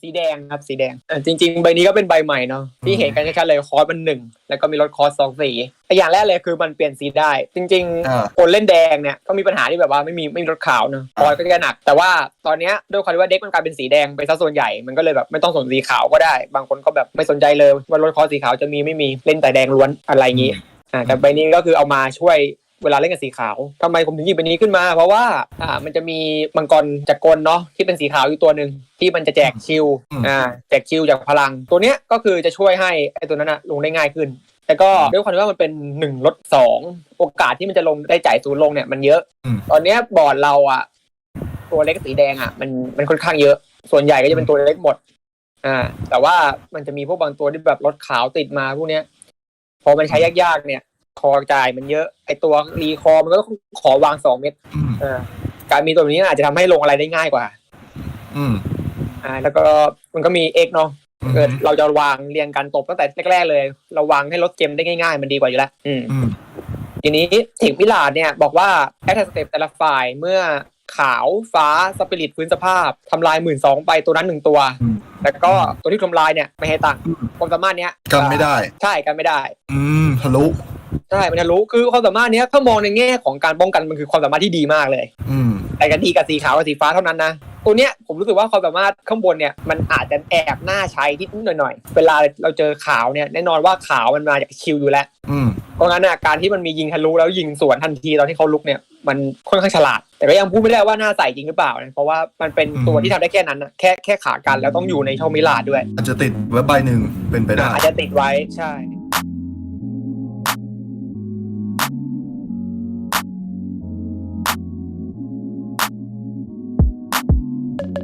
สีแดงครับสีแดงเอ่อจริง ๆ ใบนี้ก็เป็นใบใหม่เนาะที่เห็นกันชัดๆเลยคอร์สมันหนึ่งแล้วก็มีรถคอร์สสองสีแต่อย่างแรกเลยคือมันเปลี่ยนสีได้ จริงอ่า ๆคนเล่นแดงเนี่ยก็มีปัญหาที่แบบว่าไม่มีไม่มีรถขาวเนาะคอร์สก็จะหนัก แต่ว่าตอนเนี้ยด้วยความที่ว่าเด็กมันกลายเป็นสีแดงไปซะส่วนใหญ่มันก็เลยแบบไม่ต้องสนสีขาวก็ได้ บางคนก็แบบไม่สนใจเลยว่ารถคอร์สสีขาวจะมีไม่มีเล่นแต่แดงล้วนอะไรอย่างงี้ อ่าแต่ใบนี้ก็คือเอามาช่วย เวลาเล่นกับสีขาวทำไมผมถึงหยิบใบนี้ขึ้นมา เพราะว่าอ่ามันจะมีมังกรจักรกลเนาะที่เป็นสีขาวอยู่ตัวหนึ่งที่มันจะแจกชิลอืมอ่าแจกชิลจากพลัง ตัวเนี้ยก็คือจะช่วยให้ไอ้ตัวนั้นอะลงได้ง่ายขึ้นแต่ก็ด้วยความที่ว่ามันเป็นหนึ่งลดสองโอกาสที่มันจะลงได้จ่ายศูนย์ลงเนี่ยมันเยอะอืมตอนเนี้ยบอร์ดเราอะตัวเล็กสีแดงอะมันมันค่อนข้างเยอะ ส่วนใหญ่ก็จะเป็นตัวเล็กหมด อ่า แต่ว่ามันจะมีพวกบางตัวที่แบบรถขาวติดมาพวกเนี้ยพอมันใช้ยากๆเนี่ย คอจ่ายมันเยอะ ไอตัวรีคอมันก็ต้องขอวางสองเม็ดอืมเออการมีตัวนี้อาจจะทำให้ลงอะไรได้ง่ายกว่า อืมอ่า แล้วก็มันก็มีเอ็กเนาะอืมเกิดเราจะวางเรียงกันตบตั้งแต่แรกๆเลย เราวางให้ลดเกมได้ง่ายๆ มันดีกว่าอยู่แล้ว อืมอืมทีนี้เทคมิลาดเนี่ย บอกว่าแอคสเต็ปแต่ละฝ่ายเมื่อขาวฟ้าสปิริตฟื้นสภาพทำลายหมื่นสองไปตัวนั้นหนึ่งตัวอืมแล้วก็ตัวที่ทำลายเนี่ยไม่ให้ตังค์อืมความสามารถเนี้ยกันไม่ได้ ใช่กันไม่ได้ อืมทะลุ ใช่มันจะรู้คือความสามารถเนี้ยถ้ามองในแง่ของการป้องกันมันคือความสามารถที่ดีมากเลย อืมแต่กันดีกับสีขาวกับสีฟ้าเท่านั้นนะตัวเนี้ยผมรู้สึกว่าความสามารถข้างบนเนี่ยมันอาจจะแอบน่าใช้นิดหน่อยๆเวลาเราเจอขาวเนี่ยแน่นอนว่าขาวมันมาจากคิวอยู่แล้วอืมเพราะงั้นน่ะการที่มันมียิงทะลุแล้วยิงสวนทันทีตอนที่เขาลุกเนี่ยมันค่อนข้างฉลาด แต่ก็ยังพูดไม่ได้ว่าน่าใส่จริงหรือเปล่านะเพราะว่ามันเป็นตัวที่ทำได้แค่นั้นนะแค่แค่ขากันแล้วต้องอยู่ในช่องมิลาดด้วย อาจจะติดไว้ใบหนึ่งเป็นไปได้อาจจะติดไว้ใช่ อ